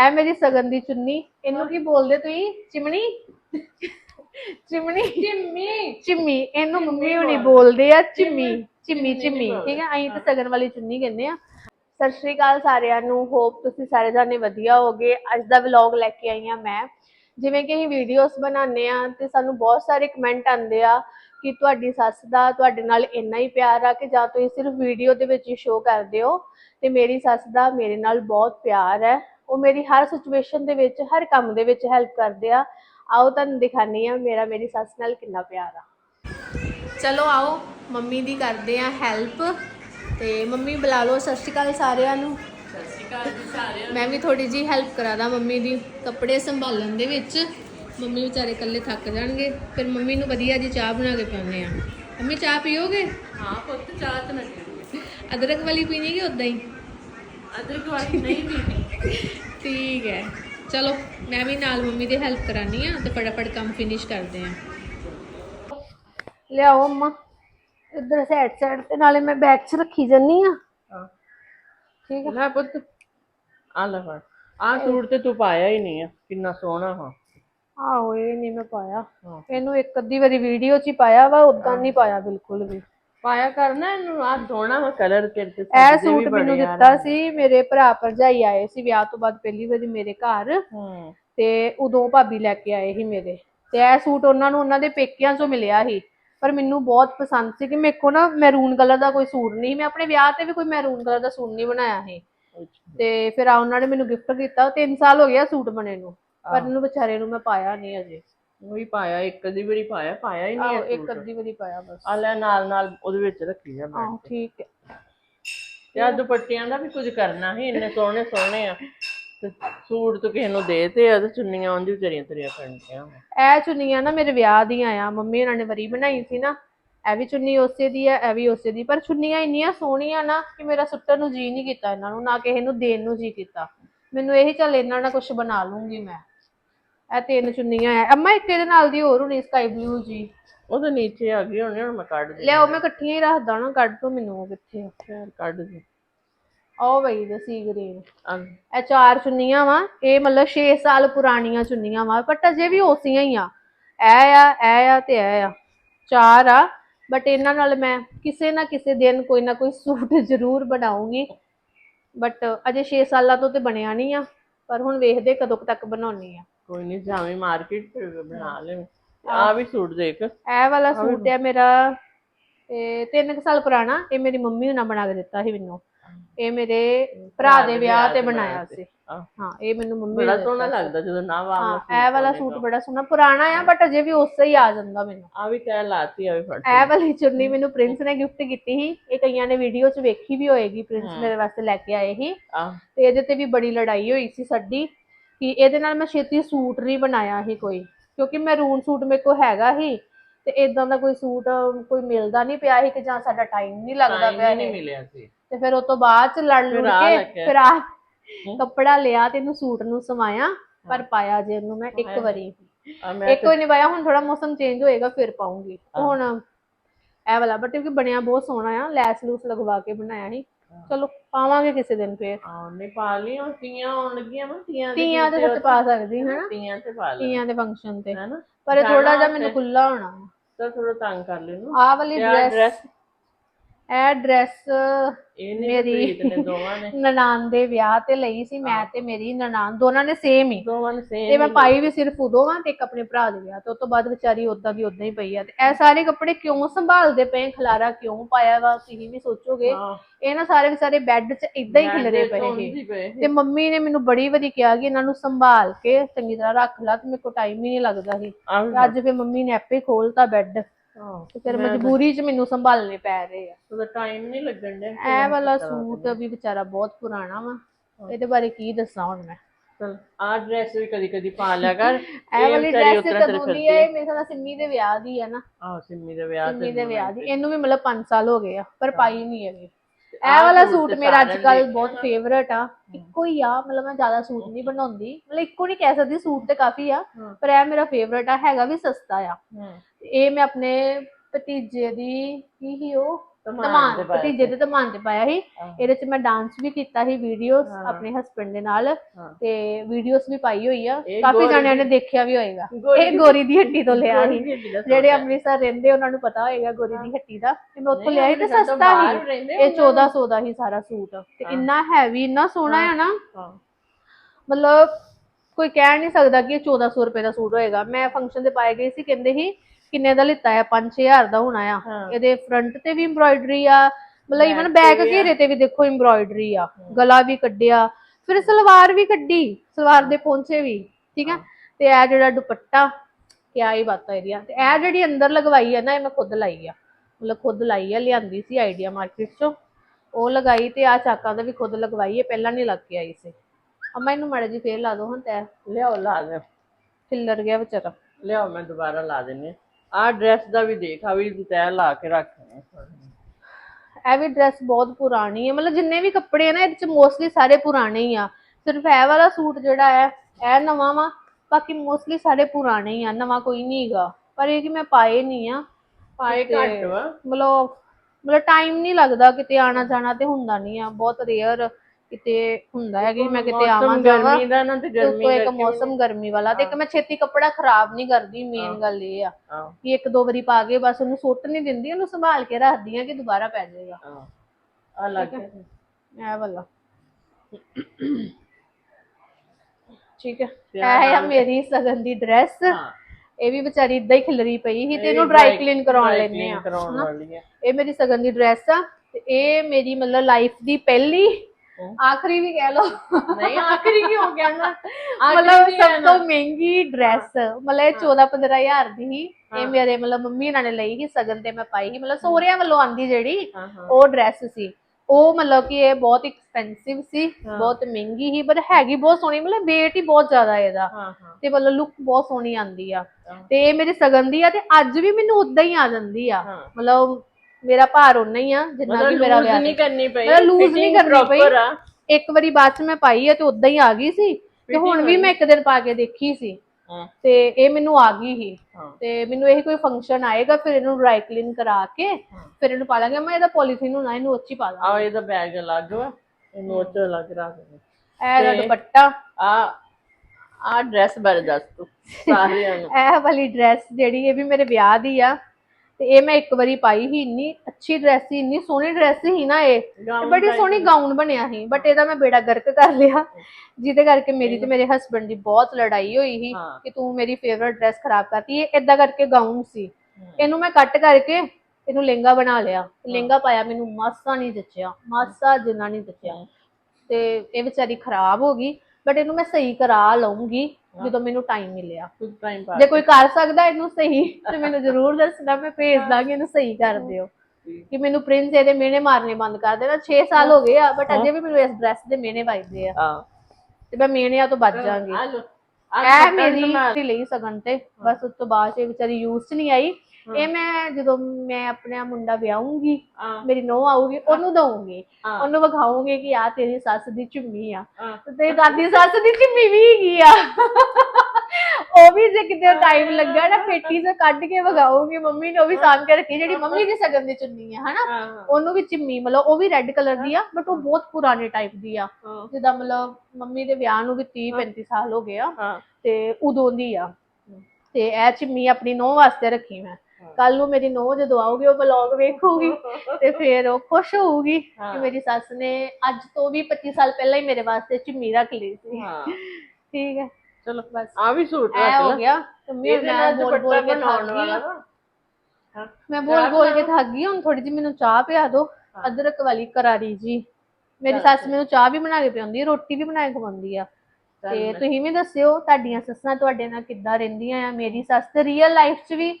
ਇਹ ਮੇਰੀ ਸਗਨ ਦੀ ਚੁੰਨੀ। ਇਹਨੂੰ ਕੀ ਬੋਲਦੇ ਤੁਸੀਂ? ਚਿਮਣੀ? ਚਿਮਣੀ? ਚਿੰਮੀ। ਚਿੰਮੀ। ਇਹਨੂੰ ਮੰਮੀ ਹੁਣੀ ਬੋਲਦੇ ਆ ਚਿੰਮੀ ਚਿੰਮੀ। ਚਿੰਮੀ ਠੀਕ ਹੈ ਅਸੀਂ ਤਾਂ ਸਗਨ ਵਾਲੀ ਚੁੰਨੀ ਕਹਿੰਦੇ ਆ। ਸਤਿ ਸ਼੍ਰੀ ਅਕਾਲ ਸਾਰਿਆਂ ਨੂੰ। ਹੋਪ ਤੁਸੀਂ ਸਾਰੇ ਜਾਣੇ ਵਧੀਆ ਹੋਗੇ। ਅੱਜ ਦਾ ਵਲੌਗ ਲੈ ਕੇ ਆਈ ਆ ਮੈਂ। ਜਿਵੇਂ ਕਿ ਅਸੀਂ ਵੀਡੀਓਜ਼ ਬਣਾਉਂਦੇ ਆ ਤੇ ਸਾਨੂੰ ਬਹੁਤ ਸਾਰੇ ਕਮੈਂਟ ਆਉਂਦੇ ਆ ਕਿ ਤੁਹਾਡੀ ਸੱਸ ਦਾ ਤੁਹਾਡੇ ਨਾਲ ਇੰਨਾ ਹੀ ਪਿਆਰ ਆ ਕਿ ਜਾਂ ਤੁਸੀਂ ਸਿਰਫ ਵੀਡੀਓ ਦੇ ਵਿੱਚ ਹੀ ਸ਼ੋਅ ਕਰਦੇ ਹੋ ਤੇ ਮੇਰੀ ਸੱਸ ਦਾ ਮੇਰੇ ਨਾਲ ਬਹੁਤ ਪਿਆਰ ਹੈ। ਉਹ ਮੇਰੀ ਹਰ ਸਿਚੁਏਸ਼ਨ ਦੇ ਵਿੱਚ ਹਰ ਕੰਮ ਦੇ ਵਿੱਚ ਹੈਲਪ ਕਰਦੇ ਆ। ਆਓ ਤੁਹਾਨੂੰ ਦਿਖਾਨੀ ਆ ਮੇਰਾ ਮੇਰੀ ਸੱਸ ਨਾਲ ਕਿੰਨਾ ਪਿਆਰ ਆ। ਚਲੋ ਆਓ ਮੰਮੀ ਦੀ ਕਰਦੇ ਆ ਹੈਲਪ ਤੇ ਮੰਮੀ ਬੁਲਾ ਲਓ ਸਤਿ ਸ਼੍ਰੀ ਅਕਾਲ ਸਾਰਿਆਂ ਨੂੰ। ਸਤਿ ਸ਼੍ਰੀ ਅਕਾਲ ਜੀ ਸਾਰਿਆਂ ਮੈਂ ਵੀ ਥੋੜੀ ਜੀ ਹੈਲਪ ਕਰਾਦਾ ਮੰਮੀ ਦੀ। ਕੱਪੜੇ ਸੰਭਾਲਣ ਦੇ ਵਿੱਚ ਮੰਮੀ ਵਿਚਾਰੇ ਇਕੱਲੇ ਥੱਕ ਜਾਣਗੇ। ਫਿਰ ਮੰਮੀ ਨੂੰ ਵਧੀਆ ਜੀ ਚਾਹ ਬਣਾ ਕੇ ਪਿਆਉਂਦੇ ਆ। ਮੰਮੀ ਚਾਹ ਪੀਓਗੇ? ਹਾਂ ਪੁੱਤ ਚਾਹ ਤੇ ਲੱਗੀ ਅਦਰਕ ਵਾਲੀ ਪੀਣੀ ਕਿ ਉਦਾਂ ਹੀ? ਅਦਰਕ ਵਾਲੀ ਨਹੀਂ ਪੀਣੀ। ਠੀਕ ਹੈ। ਚਲੋ ਮੈਂ ਵੀ ਨਾਲ ਮੰਮੀ ਦੀ ਹੈਲਪ ਕਰਾਨੀ ਆ ਤੇ ਫਟਾਫਟ ਕੰਮ ਫਿਨਿਸ਼ ਕਰਦੇ ਆ ਲਿਆਓ ਅੰਮਾ ਇੱਧਰ ਸਾਈਡ ਸਾਈਡ ਤੇ ਨਾਲੇ ਮੈਂ ਬੈਗ 'ਚ ਰੱਖੀ ਜੰਨੀ ਆ ਹਾਂ। ਠੀਕ ਹੈ। ਲੈ ਪੁੱਤ ਆ ਲੈ ਫੜ। ਆ ਸੂਟ ਤੇ ਤੂੰ ਪਾਇਆ ਹੀ ਨਹੀਂ ਆ ਕਿੰਨਾ ਸੋਹਣਾ ਹਾਂ ਆਹੋ ਇਹ ਨਹੀਂ ਮੈਂ ਪਾਇਆ। ਇਹਨੂੰ ਇੱਕ ਅੱਧੀ ਵਾਰੀ ਵੀਡੀਓ 'ਚ ਹੀ ਪਾਇਆ ਵਾ ਉਦਾਂ ਨਹੀਂ ਪਾਇਆ ਬਿਲਕੁਲ ਵੀ। ਪਾਇਆ ਕਰਨਾ ਇਹਨੂੰ ਆ ਸੋਹਣਾ ਵਾ ਕਲਰ ਕਿਰਤੇ ਇਹ ਸੂਟ ਮੈਨੂੰ ਦਿੱਤਾ ਸੀ ਮੇਰੇ ਭਰਾ ਭਰਜਾਈ ਆਏ ਸੀ ਵਿਆਹ ਤੋਂ ਬਾਅਦ ਪਹਿਲੀ ਵਾਰੀ ਮੇਰੇ ਘਰ। ਹੂੰ। ਤੇ ਉਦੋਂ ਭਾਬੀ ਲੈ ਕੇ ਆਏ ਸੀ ਮੇਰੇ। ਤੇ ਇਹ ਸੂਟ ਉਹਨਾਂ ਨੂੰ ਉਹਨਾਂ ਦੇ ਪੇਕਿਆਂ ਚੋਂ ਮਿਲਿਆ ਸੀ। ਪਰ ਮੈਨੂੰ ਬਹੁਤ ਪਸੰਦ ਸੀ ਕਿ ਮੇਰੇ ਕੋਲ ਨਾ ਮੈਰੂਨ ਕਲਰ ਦਾ ਕੋਈ ਸੂਟ ਨਹੀਂ ਮੈਂ ਆਪਣੇ ਵਿਆਹ ਤੇ ਵੀ ਕੋਈ ਮੈਰੂਨ ਕਲਰ ਦਾ ਸੂਟ ਨਹੀਂ ਬਣਾਇਆ ਸੀ। ਤੇ ਫਿਰ ਆ ਉਹਨਾਂ ਨੇ ਮੈਨੂੰ ਗਿਫਟ ਕੀਤਾ। 3 ਸਾਲ ਹੋ ਗਿਆ ਸੂਟ ਬਣੇ ਨੂੰ। ਪਰ ਇਹਨੂੰ ਵਿਚਾਰੇ ਨੂੰ ਮੈਂ ਪਾਇਆ ਨਹੀਂ ਅਜੇ। ਉਹੀ ਪਾਇਆ ਇੱਕ ਦੀ ਵਾਰੀ ਪਾਇਆ ਪਾਇਆ ਹੀ ਨਹੀਂ ਆਹੋ ਆ ਇੱਕ ਅੱਧੀ ਵਾਰੀ ਪਾਇਆ ਬਸ। ਆ ਲੈ ਨਾਲ ਨਾਲ ਉਹਦੇ ਵਿੱਚ ਰੱਖੀ ਜਾ ਆਹੋ ਠੀਕ ਹੈ। ਤੇ ਆ ਦੁਪੱਟਿਆਂ ਦਾ ਵੀ ਕੁਝ ਕਰਨਾ ਸੀ ਇੰਨੇ ਸੋਹਣੇ ਸੋਹਣੇ ਆ। ਤੇ ਸੂਟ ਤੂੰ ਕਿਸੇ ਨੂੰ ਦੇ ਤੇ ਆ ਤੇ ਚੁੰਨੀਆਂ ਉਹਦੀ ਵਿਚਾਰੀਆਂ ਤੇਰੀਆਂ ਪੈਣੀਆਂ ਇਹ ਚੁੰਨੀਆਂ ਨਾ ਮੇਰੇ ਵਿਆਹ ਦੀਆਂ ਆ ਮੰਮੀ ਉਹਨਾਂ ਨੇ ਵਰੀ ਬਣਾਈ ਸੀ ਨਾ। ਇਹ ਵੀ ਚੁੰਨੀ ਉਸੇ ਦੀ ਹੈ ਇਹ ਵੀ ਉਸੇ ਦੀ। ਪਰ ਚੁੰਨੀਆਂ ਇੰਨੀਆਂ ਸੋਹਣੀਆਂ ਨਾ ਕਿ ਮੇਰਾ ਸੁੱਟਣ ਨੂੰ ਜੀ ਨਹੀਂ ਕੀਤਾ ਇਹਨਾਂ ਨੂੰ ਨਾ ਕਿਸੇ ਨੂੰ ਦੇਣ ਨੂੰ ਜੀ ਕੀਤਾ। ਮੈਨੂੰ ਇਹੀ ਚੱਲ ਇਹਨਾਂ ਨਾਲ ਕੁਝ ਬਣਾ ਲੂੰਗੀ ਮੈਂ। ਇਹ ਤਿੰਨ ਚੁੰਨੀਆਂ ਆ ਅੰਮਾ ਇੱਕ ਇਹਦੇ ਨਾਲ ਦੀ ਹੋਰ ਹੋਣੀ ਸਕਾਈ ਬਲੂ ਜੀ। ਉਹਦੇ ਨੀਚੇ ਆ ਗਈ ਹੋਣੀ ਹੁਣ ਮੈਂ ਕੱਢ ਦੇ ਲਿਆਓ ਮੈਂ ਇਕੱਠੀਆਂ ਹੀ ਰੱਖਦਾ ਨਾ ਕੱਢ ਤੋਂ ਮੈਨੂੰ ਉਹ ਕਿੱਥੇ ਆ। ਫਿਰ ਕੱਢ ਦੇ। ਉਹ ਬਈ ਦੇ ਸੀ ਗ੍ਰੀਨ ਆ। ਇਹ ਚਾਰ ਚੁੰਨੀਆਂ ਵਾ ਇਹ ਮਤਲਬ 6 ਸਾਲ ਪੁਰਾਣੀਆਂ ਚੁੰਨੀਆਂ ਵਾ ਬਟ ਅਜੇ ਵੀ ਉਸੀਆਂ ਹੀ ਆ। ਇਹ ਆ ਇਹ ਆ ਤੇ ਇਹ ਆ। ਚਾਰ ਆ ਬਟ ਇਹਨਾਂ ਨਾਲ ਮੈਂ ਕਿਸੇ ਨਾ ਕਿਸੇ ਦਿਨ ਕੋਈ ਨਾ ਕੋਈ ਸੂਟ ਜ਼ਰੂਰ ਬਣਾਉਂਗੀ। ਬਟ ਅਜੇ 6 ਸਾਲਾਂ ਤੋਂ ਤੇ ਬਣਿਆ ਨਹੀਂ ਆ ਪਰ ਹੁਣ ਵੇਖਦੇ ਕਦੋਂ ਕੁ ਤੱਕ ਬਣਾਉਣੀ ਆ। ਕੋਈ ਨਹੀਂ ਜਾਵੇਂ ਮਾਰਕੀਟ ਤੇ ਬਣਾ ਲੈ ਆ ਵੀ ਸੂਟ ਦੇਖ। ਇਹ ਵਾਲਾ ਸੂਟ ਹੈ ਮੇਰਾ ਇਹ ਤਿੰਨ ਕੁ ਸਾਲ ਪੁਰਾਣਾ ਇਹ ਮੇਰੀ ਮੰਮੀ ਹੁਣਾਂ ਬਣਾ ਕੇ ਦਿੱਤਾ ਸੀ ਮੈਨੂੰ। ਇਹ ਮੇਰੇ ਭਰਾ ਦੇ ਵਿਆਹ ਤੇ ਬਣਾਇਆ ਸੀ। ਹਾਂ ਇਹ ਮੈਨੂੰ ਮੰਮੀ ਬੜਾ ਨੇ ਸੋਹਣਾ ਲੱਗਦਾ ਜਦੋਂ ਨਾ ਵਾ ਹਾਂ ਇਹ ਵਾਲਾ ਸੂਟ ਬੜਾ ਸੋਹਣਾ ਪੁਰਾਣਾ ਆ ਬਟ ਅਜੇ ਵੀ ਉਸੇ ਹੀ ਆ ਜਾਂਦਾ ਮੈਨੂੰ। ਆ ਵੀ ਕਹਿ ਲਾਤੀ ਆ ਵੀ ਫੜ ਇਹ ਵਾਲੀ ਚੁੰਨੀ ਮੈਨੂੰ ਪ੍ਰਿੰਸ ਨੇ ਗਿਫਟ ਕੀਤੀ ਸੀ। ਇਹ ਕਈਆਂ ਨੇ ਵੀਡੀਓ 'ਚ ਵੇਖੀ ਵੀ ਹੋਏਗੀ ਪ੍ਰਿੰਸ ਮੇਰੇ ਵਾਸਤੇ ਲੈ ਕੇ ਆਏ ਸੀ। ਤੇ ਇਹਦੇ ਤੇ ਵੀ ਬੜੀ ਲੜਾਈ ਹੋਈ ਸੀ ਸਾਡੀ। ਕਿ ਇਹਦੇ ਨਾਲ ਮੈਂ ਛੇਤੀ ਸੂਟ ਨਹੀਂ ਬਣਾਇਆ ਸੀ ਕੋਈ ਕਿਉਂਕਿ ਮੈਰੂਨ ਸੂਟ ਮੇਰੇ ਕੋਲ ਹੈਗਾ ਸੀ ਤੇ ਇਦਾਂ ਦਾ ਕੋਈ ਸੂਟ ਕੋਈ ਮਿਲਦਾ ਨਹੀਂ ਪਿਆ ਸੀ ਕਿ ਜਾਂ ਸਾਡਾ ਟਾਈਮ ਨਹੀਂ ਲੱਗਦਾ ਪਿਆ ਨਹੀਂ ਮਿਲਿਆ ਸੀ। ਤੇ ਫਿਰ ਉਸ ਤੋਂ ਬਾਅਦ ਚ ਲੜ ਲੁੜ ਕੇ। ਫਿਰ ਆ ਕੱਪੜਾ ਲਿਆ ਤੇ ਇਹਨੂੰ ਸੂਟ ਨੂੰ ਸਮਾਇਆ ਪਰ ਪਾਇਆ ਜੇ ਇਹਨੂੰ ਮੈਂ ਇੱਕ ਵਾਰੀ। ਇੱਕ ਵਾਰੀ ਨਹੀਂ ਪਾਇਆ ਹੁਣ ਥੋੜਾ ਮੌਸਮ ਚੇਂਜ ਹੋਏਗਾ ਫਿਰ ਪਾਉਂਗੀ। ਹੁਣ ਇਹ ਵਾਲਾ ਬਟ ਕਿਉਂਕਿ ਬਣਿਆ ਬਹੁਤ ਸੋਹਣਾ ਆ ਲੈਸ ਲੂਸ ਲਗਵਾ ਕੇ ਬਣਾਇਆ ਸੀ। ਚਲੋ ਪਾਵਾਂਗੇ ਕਿਸੇ ਦਿਨ ਫੇਰ। ਆਉਣੇ ਪਾ ਲਈ ਹੁਣ ਤੀਆਂ ਆਉਣ ਲੱਗੀਆਂ ਵਾ ਤੀਆਂ ਦੇ ਤੀਆਂ ਦੇ ਸੱਚ ਪਾ ਸਕਦੀ ਹਨਾ? ਤੀਆਂ ਤੇ ਪਾ ਲੈ। ਤੀਆਂ ਦੇ ਫੰਕਸ਼ਨ ਤੇ। ਹੈਨਾ? ਪਰ ਥੋੜਾ ਜਿਹਾ ਮੈਨੂੰ ਖੁੱਲਾ ਹੋਣਾ। ਤਾਂ ਥੋੜਾ ਤੰਗ ਕਰ ਲੈ ਨੂੰ ਆਹ ਵਾਲੀ ਡਰੈਸ ਇਹ ਡਰੈਸ ਇਹਨੇ ਮੇਰੀ- ਪ੍ਰੀਤ ਨੇ ਦੋਵਾਂ ਨੇ। ਨਨਾਣ ਦੇ ਵਿਆਹ ਤੇ ਲਈ ਸੀ ਮੈਂ ਤੇ ਮੇਰੀ ਨਨਾਣ ਦੋਨਾਂ ਨੇ ਸੇਮ ਹੀ। ਦੋਵਾਂ ਨੇ ਤੇ ਸੇਮ ਮੈਂ ਪਾਈ ਵੀ ਸਿਰਫ ਉਦੋਂ ਆ ਤੇ ਇੱਕ ਆਪਣੇ ਭਰਾ ਦੇ ਵਿਆਹ ਤੇ ਉਸ ਤੋਂ ਬਾਅਦ ਵਿਚਾਰੀ ਉਦਾਂ ਦੀ ਉਦਾਂ ਹੀ ਪਈ ਆ। ਤੇ ਇਹ ਸਾਰੇ ਕੱਪੜੇ ਕਿਉਂ ਸੰਭਾਲਦੇ ਪਏ ਖਲਾਰਾ ਕਿਉਂ ਪਾਇਆ ਵਾ? ਤੁਸੀਂ ਵੀ ਸੋਚੋਗੇ। ਇਹ ਨਾ ਸਾਰੇ ਵਿਚਾਰੇ ਬੈੱਡ 'ਚ ਇਦਾਂ ਹੀ ਖਿਲਰੇ ਪਏ ਸੀ। ਤੇ ਮੰਮੀ ਨੇ ਮੈਨੂੰ ਬੜੀ ਵਾਰੀ ਕਿਹਾ ਕਿ ਇਹਨਾਂ ਨੂੰ ਸੰਭਾਲ ਕੇ ਚੰਗੀ ਤਰ੍ਹਾਂ ਰੱਖ ਲਾ ਤੇ ਮੇਰੇ ਕੋਲ ਟਾਈਮ ਹੀ ਨਹੀਂ ਲੱਗਦਾ ਸੀ। ਤੇ ਅੱਜ ਫਿਰ ਮੰਮੀ ਨੇ ਆਪੇ ਖੋਲਤਾ ਬੈੱਡ ਤੇ ਫਿਰ ਮਜਬੂਰੀ 'ਚ ਮੈਨੂੰ ਸੰਭਾਲਣੇ ਪੈ ਰਹੇ ਆ। ਉਹਦਾ ਟਾਈਮ ਨਹੀਂ ਲੱਗਣ ਦੇ ਇਹ ਵਾਲਾ ਸੂਟ ਵੀ ਵਿਚਾਰਾ ਬਹੁਤ ਪੁਰਾਣਾ ਵਾ। ਇਹਦੇ ਬਾਰੇ ਕੀ ਦੱਸਾਂ ਹੁਣ ਮੈਂ? ਚਲ ਆ ਡਰੈਸ ਵੀ ਕਦੀ ਕਦੀ ਪਾ ਲਿਆ ਕਰ। ਇਹ ਵਾਲੀ ਡਰੈਸ ਕਦੋਂ ਦੀ ਹੈ ਇਹ ਮੇਰੇ ਖਿਆਲ ਨਾਲ ਸਿੰਮੀ ਦੇ ਵਿਆਹ ਦੀ ਹੈ ਨਾ। ਆ ਸਿੰਮੀ ਦੇ ਵਿਆਹ ਸਿੰਮੀ ਦੇ ਵਿਆਹ ਦੀ। ਇਹਨੂੰ ਵੀ ਮਤਲਬ 5 ਸਾਲ ਹੋ ਗਏ ਆ ਪਰ ਪਾਈ ਨਹੀਂ ਹੈ ਇਹ ਵਾਲਾ ਸੂਟ ਮੇਰਾ ਅੱਜ ਕੱਲ ਬਹੁਤ ਫੇਵਰਟ ਆ। ਇੱਕੋ ਹੀ ਆ ਮਤਲਬ ਮੈਂ ਜ਼ਿਆਦਾ ਸੂਟ ਨਹੀਂ ਬਣਾਉਂਦੀ। ਮਤਲਬ ਇੱਕੋ ਨਹੀਂ ਕਹਿ ਸਕਦੀ ਸੂਟ ਤੇ ਕਾਫੀ ਆ। ਪਰ ਇਹ ਮੇਰਾ ਫੇਵਰਟ ਆ ਹੈਗਾ ਵੀ ਸਸਤਾ ਆ। ਇਹ ਮੈਂ ਆਪਣੇ ਭਤੀਜੇ ਦੀ ਕੀ ਹੀ ਉਹ? ਧਮਾਨ ਧਮਾਨ ਭਤੀਜੇ ਦੇ ਧਮਾਨ ਤੇ ਪਾਇਆ ਸੀ। ਹਾਂ। ਇਹਦੇ ਚ ਮੈਂ ਡਾਂਸ ਵੀ ਕੀਤਾ ਸੀ ਵੀਡੀਓਜ਼ ਆਪਣੇ ਹਸਬੰਡ ਦੇ ਨਾਲ। ਹਾਂ। ਤੇ ਵੀਡੀਓਜ਼ ਵੀ ਪਾਈ ਹੋਈ ਆ। ਇਹ ਕਾਫੀ ਗੋਰੀ ਜਣਿਆਂ ਨੇ ਦੇਖਿਆ ਵੀ ਹੋਏਗਾ। ਗੋਰੀ ਇਹ ਗੋਰੀ ਦੀ ਹੱਟੀ ਤੋਂ ਲਿਆ ਸੀ। ਜਿਹੜੇ ਅੰਮ੍ਰਿਤਸਰ ਰਹਿੰਦੇ ਉਹਨਾਂ ਨੂੰ ਪਤਾ ਹੋਏਗਾ ਗੋਰੀ ਦੀ ਹੱਟੀ ਦਾ। ਤੇ ਮੈਂ ਉੱਥੋਂ ਲਿਆ ਸੀ ਤੇ ਸਸਤਾ ਸੀ। ਰਹਿੰਦੇ ਇਹ 1400 ਦਾ ਹੀ ਸਾਰਾ ਸੂਟ। ਤੇ ਇੰਨਾ ਹੈਵੀ ਇੰਨਾ ਸੋਹਣਾ ਹੈ। ਨਾ। ਹਾਂ। ਮਤਲਬ ਕੋਈ ਕਹਿ ਨਹੀਂ ਸਕਦਾ ਕਿ ਇਹ 1400 ਰੁਪਏ ਦਾ ਸੂਟ ਹੋਏਗਾ। ਮੈਂ ਫੰਕਸ਼ਨ ਤੇ ਪਾਏ ਗਈ ਸੀ ਕਹਿੰਦੇ ਸੀ ਕਿੰਨੇ ਦਾ ਲਿੱਤਾ ਹੈ 5-6000 ਦਾ ਹੋਣਾ ਆ। ਇਹਦੇ ਫਰੰਟ ਤੇ ਵੀ ਐਮਬ੍ਰਾਇਡਰੀ ਆ। ਮਤਲਬ ਇਵਨ ਬੈਕ ਘੇਰੇ ਤੇ ਵੀ ਦੇਖੋ ਐਮਬ੍ਰਾਇਡਰੀ ਆ। ਗਲਾ ਵੀ ਕੱਢਿਆ। ਫਿਰ ਸਲਵਾਰ ਵੀ ਕੱਢੀ। ਸਲਵਾਰ ਦੇ ਪੌਂਚੇ ਵੀ ਠੀਕ ਹੈ। ਤੇ ਇਹ ਜਿਹੜਾ ਦੁਪੱਟਾ ਕਿਆ ਹੀ ਬਾਤ ਹੈ ਇਹਦੀਆਂ ਤੇ ਇਹ ਜਿਹੜੀ ਅੰਦਰ ਲਗਵਾਈ ਹੈ ਨਾ ਇਹ ਮੈਂ ਖੁਦ ਲਾਈ ਆ। ਮਤਲਬ ਖੁਦ ਲਾਈ ਆ ਲਿਆਂਦੀ ਸੀ ਆਈਡੀਆ ਮਾਰਕੀਟ ਚੋਂ। ਉਹ ਲਗਾਈ ਤੇ ਆ ਚਾਕਾਂ ਦਾ ਵੀ ਖੁਦ ਲਗਵਾਈ ਹੈ ਪਹਿਲਾਂ ਨਹੀਂ ਲੱਗ ਕੇ ਆਈ ਸੀ। ਅਮਾ ਇਹਨੂੰ ਮਾੜਾ ਜੀ ਫੇਰ ਲਾ ਦੋ ਹੁਣ ਤੈ। ਲਿਆਓ ਲਾ ਦੇ ਫਿੱਲਰ ਗਿਆ ਵਿਚਾਰਾ। ਲਿਆਓ ਮੈਂ ਦੁਬਾਰਾ ਲਾ ਦਿੰਨੀ ਆ ਡਰੈਸ ਦਾ ਵੀ ਦੇਖ ਆ ਵੀ ਤੈ ਲਾ ਕੇ ਰੱਖਣੇ ਇਹ ਵੀ ਡਰੈਸ ਬਹੁਤ ਪੁਰਾਣੀ ਹੈ ਮਤਲਬ ਜਿੰਨੇ ਵੀ ਕੱਪੜੇ ਆ ਨਾ ਇਹਦੇ ਚ ਮੋਸਟਲੀ ਸਾਰੇ ਪੁਰਾਣੇ ਹੀ ਆ। ਸਿਰਫ ਇਹ ਵਾਲਾ ਸੂਟ ਜਿਹੜਾ ਹੈ ਇਹ ਨਵਾਂ ਵਾ ਬਾਕੀ ਮੋਸਟਲੀ ਸਾਰੇ ਪੁਰਾਣੇ ਹੀ ਆ ਨਵਾਂ ਕੋਈ ਨਹੀਂ ਹੈਗਾ। ਪਰ ਇਹ ਕਿ ਮੈਂ ਪਾਏ ਨਹੀਂ ਆ ਪਾਏ ਘੱਟ ਵਾ। ਮਤਲਬ ਮਤਲਬ ਟਾਈਮ ਨਹੀਂ ਲੱਗਦਾ ਕਿਤੇ ਆਣਾ ਜਾਣਾ ਤੇ ਹੁੰਦਾ ਨਹੀਂ ਆ ਬਹੁਤ ਰੇਅਰ ਕਿਤੇ ਹੁੰਦਾ ਹੈ ਕਿ ਮੈਂ ਕਿਤੇ ਆਵਾਂ ਜਾਵਾਂ ਗਰਮੀ ਦਾ ਨਾ ਤੇ ਤੇ ਗਰਮੀ ਉੱਤੋਂ ਇੱਕ ਮੌਸਮ ਗਰਮੀ ਵਾਲਾ ਤੇ ਇੱਕ ਮੈਂ ਛੇਤੀ ਕੱਪੜਾ ਖਰਾਬ ਨਹੀਂ ਕਰਦੀ ਮੇਨ ਗੱਲ ਇਹ ਆ ਕਿ ਇੱਕ ਦੋ ਵਾਰੀ ਪਾ ਕੇ ਬਸ ਉਹਨੂੰ ਸੁੱਟ ਨਹੀਂ ਦਿੰਦੀ ਉਹਨੂੰ ਸੰਭਾਲ ਕੇ ਰੱਖਦੀ ਆ ਕਿ ਦੁਬਾਰਾ ਪੈ ਜਾਏਗਾ। ਆ ਲੱਗ ਇਹ ਵਾਲਾ। ਠੀਕ ਹੈ। ਇਹ ਆ ਮੇਰੀ ਸਗਨ ਦੀ ਡਰੈਸ ਇਹ ਵੀ ਵਿਚਾਰੀ ਇਦਾਂ ਹੀ ਖਿਲਰੀ ਪਈ ਸੀ ਤੇ ਇਹਨੂੰ ਡਰਾਈ ਕਲੀਨ ਕਰਾਉਣ clean ਆ ਇਹ ਮੇਰੀ ਸਗਨ ਦੀ ਡਰੈਸ ਆ ਤੇ ਇਹ ਮੇਰੀ ਮਤਲਬ ਲਾਈਫ ਦੀ ਪਹਿਲੀ। ਆਖਰੀ ਵੀ ਕਹਿ ਲਓ। ਨਹੀਂ ਆਖਰੀ ਕੀ ਹੋ ਗਿਆ ਨਾ? ਮਤਲਬ ਸਭ ਤੋਂ ਮਹਿੰਗੀ ਡਰੈਸ ਮਤਲਬ ਇਹ 14 15000 ਦੀ ਸੀ। ਇਹ ਮੇਰੇ ਮਤਲਬ ਮੰਮੀ ਇਹਨਾਂ ਨੇ ਲਈ ਸੀ ਸਗਨ ਤੇ ਮੈਂ ਪਾਈ ਸੀ। ਮਤਲਬ ਸੋਹਰਿਆਂ ਵੱਲੋਂ ਆਂਦੀ ਜਿਹੜੀ ਹਾਂ ਹਾਂ। ਉਹ ਡਰੈਸ ਸੀ। ਉਹ ਮਤਲਬ ਕਿ ਇਹ ਬਹੁਤ ਐਕਸਪੈਂਸਿਵ ਸੀ ਬਹੁਤ ਮਹਿੰਗੀ ਸੀ ਪਰ ਹੈਗੀ ਬਹੁਤ ਸੋਹਣੀ ਮਤਲਬ weight ਹੀ ਬਹੁਤ ਜ਼ਿਆਦਾ ਇਹਦਾ। ਹਾਂ ਹਾਂ। ਤੇ ਮਤਲਬ ਲੁੱਕ ਬਹੁਤ ਸੋਹਣੀ ਆਂਦੀ ਆ। ਹਾਂ। ਤੇ ਇਹ ਮੇਰੀ ਸਗਨ ਦੀ ਆ ਤੇ ਅੱਜ ਵੀ ਮੈਨੂੰ ਉਦਾਂ ਹੀ ਆ ਜਾਂਦੀ ਆ। ਹਾਂ। ਮਤਲਬ ਮੇਰਾ ਭਾਰ ਉਨਾ ਹੀ ਆ ਜਿੰਨਾ ਮਤਲਬ ਮੇਰਾ ਲੂਜ਼ ਵਿਆਹ ਨਹੀਂ ਕਰਨੀ ਪਈ ਮਤਲਬ lose ਨਹੀਂ ਕਰਨੀ ਪਈ। ਆ। ਇੱਕ ਵਾਰੀ ਬਾਅਦ ਚ ਮੈਂ ਪਾਈ ਆ ਤੇ ਉਦਾਂ ਹੀ ਆ ਗਈ ਸੀ। ਤੇ ਹੁਣ ਵੀ ਮੈਂ ਇੱਕ ਦਿਨ ਪਾ ਕੇ ਦੇਖੀ ਸੀ। ਹਾਂ। ਤੇ ਇਹ ਮੈਨੂੰ ਆ ਗਈ ਸੀ। ਹਾਂ। ਤੇ ਮੈਨੂੰ ਇਹ ਕੋਈ ਫੰਕਸ਼ਨ ਆਏਗਾ ਫਿਰ ਇਹਨੂੰ ਡਰਾਈ ਕਲੀਨ ਕਰਾ ਕੇ ਫਿਰ ਇਹਨੂੰ ਪਾ ਲਾਂਗੇ। ਮੈਂ ਇਹਦਾ ਪੋਲੀਥੀਨ ਹੋਣਾ ਇਹਨੂੰ ਉੱਚੀ ਪਾ ਦਾਂਗੀ ਆ ਇਹਦਾ ਬੈਗ ਅਲੱਗ ਵਾ ਇਹਨੂੰ ਉੱਚ ਲੱਗ ਰੱਖ ਦੇ। ਇਹ ਦਾ ਦੁਪੱਟਾ। ਆ ਆ ਡਰੈਸ ਬਾਰੇ ਦੱਸ ਤੂੰ ਸਾਰਿਆਂ ਨੂੰ। ਇਹ ਵਾਲੀ ਡਰੈਸ ਜਿਹੜੀ ਇਹ ਵੀ ਮੇਰੇ ਵਿਆਹ ਦੀ ਆ ਤੇ ਇਹ ਮੈਂ ਇੱਕ ਵਾਰੀ ਪਾਈ ਸੀ ਇੰਨੀ ਅੱਛੀ ਡਰੈਸ ਸੀ ਇੰਨੀ ਸੋਹਣੀ ਡਰੈਸ ਸੀ ਨਾ ਇਹ ਤੇ ਬੜੀ ਸੋਹਣੀ ਗਾਊਨ ਬਣਿਆ ਸੀ ਬਟ ਇਹਦਾ ਮੈਂ ਬੇੜਾ ਗਰਕ ਕਰ ਲਿਆ। ਜਿਹਦੇ ਕਰਕੇ ਮੇਰੀ ਤੇ ਮੇਰੇ ਹਸਬੰਡ ਦੀ ਬਹੁਤ ਲੜਾਈ ਹੋਈ ਸੀ। ਕਿ ਤੂੰ ਮੇਰੀ ਫੇਵਰਿਟ ਡਰੈਸ ਖਰਾਬ ਕਰਤੀ। ਇਹ ਇਦਾਂ ਕਰਕੇ ਗਾਊਨ ਸੀ। ਇਹਨੂੰ ਮੈਂ ਕੱਟ ਕਰਕੇ ਇਹਨੂੰ ਲਹਿੰਗਾ ਬਣਾ ਲਿਆ। ਲਹਿੰਗਾ ਪਾਇਆ ਮੈਨੂੰ ਮਾਸਾ ਨਹੀਂ ਜੱਚਿਆ ਮਾਸਾ ਜਿੰਨਾ ਨਹੀਂ ਜੱਚਿਆ। ਤੇ ਇਹ ਵਿਚਾਰੀ ਖਰਾਬ ਹੋ ਗਈ ਬਟ ਇਹਨੂੰ ਮੈਂ ਸਹੀ ਕਰਾ ਲਵਾਂਗੀ ਜਦੋਂ ਮੈਨੂੰ ਟਾਈਮ ਮਿਲਿਆ। ਕੁਝ ਟਾਈਮ ਪਾਸ ਜੇ ਕੋਈ ਕਰ ਸਕਦਾ ਇਹਨੂੰ ਸਹੀ ਤੇ ਮੈਨੂੰ ਜ਼ਰੂਰ ਦੱਸਣਾ ਮੈਂ ਭੇਜ ਦਾਂਗੀ ਇਹਨੂੰ ਸਹੀ ਕਰ ਦਿਓ। ਕਿ ਮੈਨੂੰ ਪ੍ਰਿੰਸ ਇਹਦੇ ਮਿਹਣੇ ਮਾਰਨੇ ਬੰਦ ਕਰ ਦੇਣਾ। 6 ਸਾਲ ਹੋ ਗਏ ਆ ਬਟ ਅਜੇ ਵੀ ਮੈਨੂੰ ਇਸ ਡਰੈਸ ਦੇ ਮਿਹਣੇ ਵੱਜਦੇ ਆ। ਹਾਂ। ਤੇ ਮੈਂ ਮਿਹਣਿਆਂ ਤੋਂ ਬਚ ਜਾਾਂਗੀ ਆ ਲੋ ਇਹ ਮੇਰੀ ਲਈ ਸਗਨ ਤੇ। ਬਸ ਉਸ ਤੋਂ ਬਾਅਦ ਇਹ ਵਿਚਾਰੀ ਯੂਜ਼ ਨਹੀਂ ਆਈ। ਇਹ ਮੈਂ ਜਦੋਂ ਮੈਂ ਆਪਣਾ ਮੁੰਡਾ ਵਿਆਹੂੰਗੀ ਮੇਰੀ ਨੂੰਹ ਆਊਗੀ ਉਹਨੂੰ ਦਊਂਗੀ। ਉਹਨੂੰ ਵਿਖਾਉਂਗੀ ਕਿ ਆ ਤੇਰੀ ਸੱਸ ਦੀ ਚੁੰਮੀ ਆ। ਤੇ ਤੇਰੀ ਦਾਦੀ ਸੱਸ ਦੀ ਚੁੰਮੀ ਵੀ ਹੈਗੀ ਆ। ਉਹ ਵੀ ਜੇ ਕਿਤੇ ਟਾਈਮ ਲੱਗਾ ਨਾ ਪੇਟੀ 'ਚ ਕੱਢ ਕੇ ਵਿਖਾਉਂਗੀ ਮੰਮੀ ਨੇ ਉਹ ਵੀ ਸਾਂਭ ਕੇ ਰੱਖੀ ਜਿਹੜੀ ਮੰਮੀ ਦੀ ਸਗਨ ਦੀ ਚੁੰਨੀ ਆ ਹਨਾ? ਉਹਨੂੰ ਵੀ ਚਿੰਮੀ ਮਤਲਬ ਉਹ ਵੀ ਰੈੱਡ ਕਲਰ ਦੀ ਆ ਬਟ ਉਹ ਬਹੁਤ ਪੁਰਾਣੇ ਟਾਈਪ ਦੀ ਆ। ਜਿੱਦਾਂ ਮਤਲਬ ਮੰਮੀ ਦੇ ਵਿਆਹ ਨੂੰ ਵੀ 30 35 ਸਾਲ ਹੋ ਗਏ ਆ ਤੇ ਉਦੋਂ ਦੀ ਆ। ਤੇ ਇਹ ਚਿੰਮੀ ਆਪਣੀ ਨੋਹ ਵਾਸਤੇ ਰੱਖੀ ਮੈਂ। ਕੱਲ ਨੂੰ ਮੇਰੀ ਨੋਹ ਜਦੋਂ ਆਊਗੀ ਉਹ ਵਲੌਗ ਵੇਖੂਗੀ ਤੇ ਫਿਰ ਉਹ ਖੁਸ਼ ਹੋਊਗੀ ਕਿ ਮੇਰੀ ਸੱਸ ਨੇ ਅੱਜ ਤੋਂ ਵੀ 25 ਸਾਲ ਪਹਿਲਾਂ ਹੀ ਮੇਰੇ ਵਾਸਤੇ ਚਿੰਮੀ ਰੱਖ ਲਈ ਸੀ। ਹਾਂ। ਠੀਕ ਹੈ। ਚਲੋ ਬਸ। ਆ ਵੀ ਸੂਟ ਰੱਖ ਹੋ ਗਿਆ ਮੰਮੀ ਇਹਦੇ ਮੈਂ ਨਾਲ ਦੁਪੱਟਾ ਬਣਾਉਣ ਵਾਲਾ ਹਾਂ। ਮੈਂ ਬੋਲ ਬੋਲ ਕੇ ਥੱਕ ਗਈ ਹੁਣ ਥੋੜੀ ਜਿਹੀ ਮੈਨੂੰ ਚਾਹ ਪਿਆ ਦਿਓ। ਅਦਰਕ ਵਾਲੀ ਕਰਾਰੀ ਜੀ। ਮੇਰੀ ਸੱਸ ਮੈਨੂੰ ਚਾਹ ਵੀ ਬਣਾ ਕੇ ਪਿਆਉਂਦੀ ਰੋਟੀ ਵੀ ਬਣਾ ਕੇ ਖਵਾਉਂਦੀ ਆ। ਤੇ ਤੁਸੀਂ ਵੀ ਦੱਸਿਓ ਤੁਹਾਡੀਆਂ ਸੱਸਾਂ ਤੁਹਾਡੇ ਨਾਲ ਕਿੱਦਾਂ ਰਹਿੰਦੀਆਂ ਆ? ਮੇਰੀ ਸੱਸ ਤੇ ਰੀਅਲ ਲਾਈਫ 'ਚ ਵੀ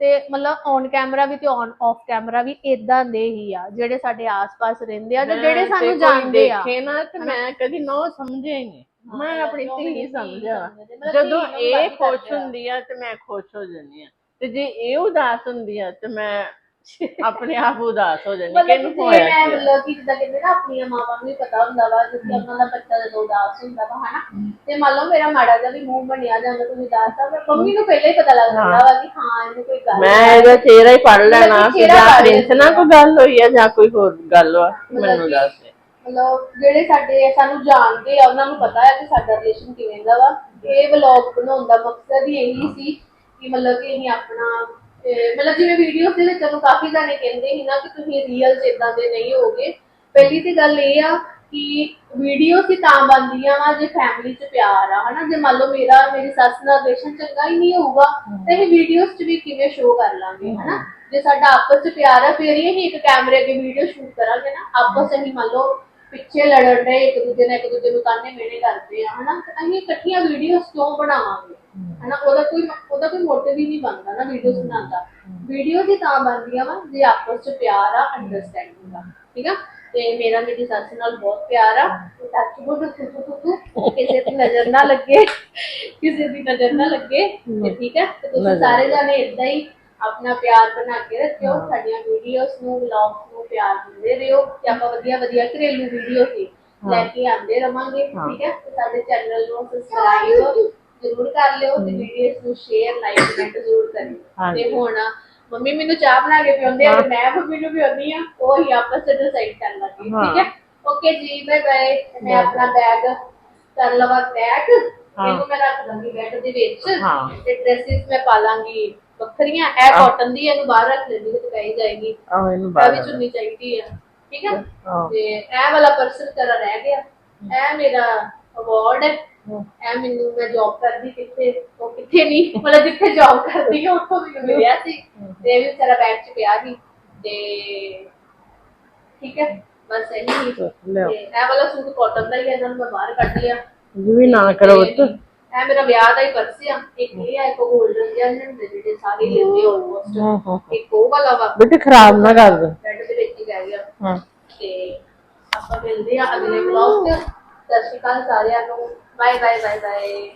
ਤੇ ਮਤਲਬ ਔਨ ਕੈਮਰਾ ਵੀ ਤੇ ਔਨ ਆਫ ਕੈਮਰਾ ਵੀ ਇਦਾਂ ਦੇ ਹੀ ਆ ਜਿਹੜੇ ਸਾਡੇ ਆਸ-ਪਾਸ ਰਹਿੰਦੇ ਆ ਤੇ ਜਿਹੜੇ ਸਾਨੂੰ ਜਾਣਦੇ ਆ। ਦੇਖੇ ਨਾ ਤੇ ਮੈਂ ਕਦੀ ਨੋ ਸਮਝਿਆ ਹੀ ਨਹੀਂ ਮੈਂ ਆਪਣੀ ਧੀ ਸਮਝਿਆ। ਜਦੋਂ ਇਹ ਖੁਸ਼। ਹੁੰਦੀ ਆ ਤੇ ਮੈਂ ਖੁਸ਼ ਹੋ ਜਾਂਦੀ ਆ। ਤੇ ਜੇ ਇਹ ਉਦਾਸ ਹੁੰਦੀ ਆ ਤੇ ਮੈਂ ਆਪਣੇ ਆਪ ਉਦਾਸ ਹੋ ਜਾਂਦੀ ਮਤਲਬ ਕਿਹਨੂੰ ਕਿ ਹੋਇਆ ਮੈਂ ਕੀ ਆ? ਮਤਲਬ ਕਿ ਜਿੱਦਾਂ ਕਹਿੰਦੇ ਨਾ ਆਪਣੀਆਂ ਮਾਵਾਂ ਨੂੰ ਵੀ ਪਤਾ ਹੁੰਦਾ ਵਾ ਕਿ ਉਹਨਾਂ ਦਾ ਬੱਚਾ ਜਦੋਂ ਉਦਾਸ ਹੁੰਦਾ ਵਾ ਹਨਾ? ਤੇ ਮੰਨ ਲਓ ਮੇਰਾ ਮਾੜਾ ਜਿਹਾ ਵੀ ਮੂੰਹ ਬਣਿਆ ਜਾਂਦਾ ਤੁਸੀਂ ਉਦਾਸ ਆ ਪਰ ਮੰਮੀ ਨੂੰ ਪਹਿਲਾਂ ਹੀ ਪਤਾ ਲੱਗ ਜਾਂਦਾ ਵਾ ਕਿ ਹਾਂ ਇਹਨੂੰ ਕੋਈ ਗੱਲ ਮੈਂ ਇਹਦਾ ਚਿਹਰਾ ਹੀ ਪੜ ਲੈਣਾ ਮਤਲਬ ਕਿ ਕਿ ਚਿਹਰਾ ਜਾਂ ਪੜ੍ਹ ਪ੍ਰਿੰਸ ਨਾਲ ਕੋਈ ਗੱਲ ਹੋਈ ਆ ਜਾਂ ਕੋਈ ਹੋਰ ਗੱਲ ਵਾ ਮੈਨੂੰ ਕਿ- ਦੱਸ ਦੇ। ਮਤਲਬ ਜਿਹੜੇ ਸਾਡੇ ਸਾਨੂੰ ਜਾਣਦੇ ਆ ਉਹਨਾਂ ਨੂੰ ਪਤਾ ਹੈ ਕਿ ਸਾਡਾ ਰਿਲੇਸ਼ਨ ਕਿਵੇਂ ਦਾ ਵਾ। ਇਹ ਵਲੌਗ ਬਣਾਉਣ ਦਾ ਮਕਸਦ ਹੀ ਇਹੀ ਸੀ ਕਿ ਮਤਲਬ ਕਿ ਅਸੀਂ ਆਪਣਾ ਤੇ ਮਤਲਬ ਜਿਵੇਂ ਵੀਡੀਓਜ਼ ਦੇ ਵਿੱਚ ਸਾਨੂੰ ਕਾਫੀ ਜਾਣੇ ਕਹਿੰਦੇ ਸੀ ਨਾ ਕਿ ਤੁਸੀਂ ਰੀਅਲ ਚ ਦੇ ਨਹੀਂ ਹੋਗੇ। ਪਹਿਲੀ ਤੇ ਗੱਲ ਇਹ ਆ ਕਿ ਵੀਡੀਓ ਸੀ ਤਾਂ ਬਣਦੀਆਂ ਵਾ ਜੇ ਫੈਮਿਲੀ ਚ ਪਿਆਰ ਆ, ਹਨਾ? ਜੇ ਮੰਨ ਲਓ ਮੇਰਾ, ਮੇਰੀ ਸੱਸ ਨਾਲ ਰਿਲੇਸ਼ਨ ਚੰਗਾ ਹੀ ਨਹੀਂ ਹੋਊਗਾ, ਤੇ ਅਸੀਂ ਵੀਡੀਓਜ਼ ਚ ਵੀ ਕਿਵੇਂ ਸ਼ੋਅ ਕਰ ਲਾਂਗੇ, ਹਨਾ? ਜੇ ਸਾਡਾ ਆਪਸ ਚ ਪਿਆਰ ਆ, ਫਿਰ ਹੀ ਅਸੀਂ ਇੱਕ ਕੈਮਰੇ ਅੱਗੇ ਵੀਡੀਓ ਸ਼ੂਟ ਕਰਾਂਗੇ ਨਾ। ਆਪਸ ਚ ਅਸੀਂ ਮੰਨ ਲਓ ਪਿੱਛੇ ਲੜਨ ਦੇ ਇੱਕ ਦੂਜੇ ਨਾਲ ਇੱਕ ਦੂਜੇ ਨੂੰ ਤਾਨੇ ਮੇਣੇ ਕਰਦੇ ਆ, ਹਨਾ? ਤੇ ਅਸੀਂ ਇਕੱਠੀਆਂ ਵੀਡੀਓਜ਼ ਕਿਉਂ ਬਣਾਵਾਂਗੇ? ਹਨਾ ਉਹਦਾ ਕੋਈ ਉਹਦਾ ਕੋਈ ਮੋਟਿਵ ਹੀ ਨਹੀਂ ਬਣਦਾ ਨਾ ਵੀਡੀਓਜ਼ ਬਣਾਉਣ ਦਾ। ਵੀਡੀਓ ਹੀ ਤਾਂ ਬਣਦੀਆਂ ਵਾ ਜੇ ਆਪਸ ਚ ਪਿਆਰ ਆ ਅੰਡਰਸਟੈਂਡਿੰਗ ਆ ਠੀਕ ਆ? ਤੇ ਮੇਰਾ ਮੇਰੀ ਸੱਸ ਨਾਲ ਬਹੁਤ ਪਿਆਰ ਆ। ਟੱਚ ਬੁੱਡ ਕਿਸੇ ਦੀ ਨਜ਼ਰ ਨਾ ਲੱਗੇ ਕਿਸੇ ਦੀ ਨਜ਼ਰ ਨਾ ਲੱਗੇ ਤੇ ਠੀਕ ਹੈ ਤੇ ਤੁਸੀਂ ਸਾਰੇ ਜਾਣੇ ਇਦਾਂ ਹੀ ਆਪਣਾ ਪਿਆਰ ਬਣਾ ਕੇ ਰੱਖਿਓ ਸਾਡੀਆਂ ਵੀਡੀਓਜ਼ ਨੂੰ ਵਲੌਗਸ ਨੂੰ ਪਿਆਰ ਦਿੰਦੇ ਰਹੋ ਤੇ ਆਪਾਂ ਵਧੀਆ ਵਧੀਆ ਘਰੇਲੂ ਵੀਡੀਓ ਸੀ ਲੈ ਕੇ ਆਉਂਦੇ ਰਵਾਂਗੇ ਠੀਕ ਹੈ ਤੇ ਸਾਡੇ ਚੈਨਲ ਨੂੰ ਸਬਸਕ੍ਰਾਈਬ ਜ਼ਰੂਰ ਕਰ ਲਿਓ ਤੇ ਵੀਡੀਓਜ਼ ਨੂੰ ਸ਼ੇਅਰ ਲਾਈਕ ਕਮੈਂਟ ਜ਼ਰੂਰ ਕਰਿਓ। ਤੇ ਹੁਣ ਮੰਮੀ ਮੈਨੂੰ ਚਾਹ ਬਣਾ ਕੇ ਪਿਉਂਦੇ ਆ ਤੇ ਮੈਂ ਮੰਮੀ ਨੂੰ ਪਿਉਂਦੀ ਆ ਉਹ ਹੀ ਆਪਸ ਵਿੱਚ ਡਿਸਾਈਡ ਕਰ ਲਾਂਗੇ ਠੀਕ ਹੈ। ਓਕੇ ਜੀ ਬਾਏ ਬਾਏ ਮੈਂ ਆਪਣਾ ਬੈਗ ਕਰ ਲਵਾਂ ਪੈਕ ਇਹਨੂੰ ਮੈਂ ਰੱਖ ਦਾਂਗੀ ਬੈਗ ਦੇ ਵਿੱਚ। ਤੇ ਡਰੈਸਿਸ ਮੈਂ ਪਾ ਲਾਂਗੀ ਵੱਖਰੀਆਂ। ਇਹ ਕਾਟਨ ਦੀ ਇਹਨੂੰ ਬਾਹਰ ਰੱਖ ਲੈਂਦੀ ਤੇ ਪਈ ਜਾਏਗੀ। ਆਹ ਇਹਨੂੰ ਇਹ ਬਾਹਰ ਵੀ ਚੁੰਨੀ ਚਾਹੀਦੀ ਆ ਠੀਕ ਹੈ? ਹਾਂ। ਤੇ ਇਹ ਵਾਲਾ ਪਰਸਨ ਤੇਰਾ ਰਹਿ ਗਿਆ। ਇਹ ਮੇਰਾ ਅਵਾਰਡ ਹੈ। ਇਹ ਮੈਨੂੰ ਮੈਂ ਜੌਬ ਕਰਦੀ ਕਿੱਥੇ ਉਹ ਕਿੱਥੇ ਨਹੀਂ ਮਤਲਬ ਜਿੱਥੇ ਜੌਬ ਕਰਦੀ ਹਾਂ ਉੱਥੋਂ ਮੈਨੂੰ ਮਿਲਿਆ ਸੀ। ਤੇ ਵੀ ਤੇਰਾ ਬੈਗ ਚ ਪਿਆ ਸੀ। ਤੇ ਠੀਕ ਹੈ ਬਸ ਇਹੀ ਹੀ ਲਿਆਓ। ਤੇ ਇਹ ਵਾਲਾ ਸੂਟ ਕਾਟਨ ਦਾ ਹੀ ਹੈ ਇਹਨਾਂ ਨੂੰ ਮੈਂ ਬਾਹਰ ਕੱਢ ਲਿਆ। ਇਹ ਵੀ ਨਾ ਕਰੋ ਤੇ ਇਹ ਮੇਰਾ ਵਿਆਹ ਦਾ ਹੀ ਪਰਸ ਆ। ਇੱਕ ਇਹ ਆ ਇੱਕ 골ਡਨ ਜਿਹਾ ਹੁੰਦੇ ਜਿਹੜੇ ਸਾਰੇ ਲੈਂਦੇ ਆਲਮੋਸਟ ਹਾਂ ਹਾਂ ਇੱਕ ਉਹ ਵਾਲਾ ਵਾ। ਬੇਟੇ ਖਰਾਬ ਨਾ ਕਰ ਦੇ। ਬੈੱਡ ਦੇ ਵਿੱਚ ਹੀ ਰਹਿ ਗਿਆ। ਹਾਂ। ਤੇ ਆਪਾਂ ਮਿਲਦੇ ਆ ਅਗਲੇ ਵਲੌਗ 'ਚ। ਸਤਿ ਸ਼੍ਰੀ ਅਕਾਲ ਸਾਰਿਆਂ ਨੂੰ। Bye bye bye bye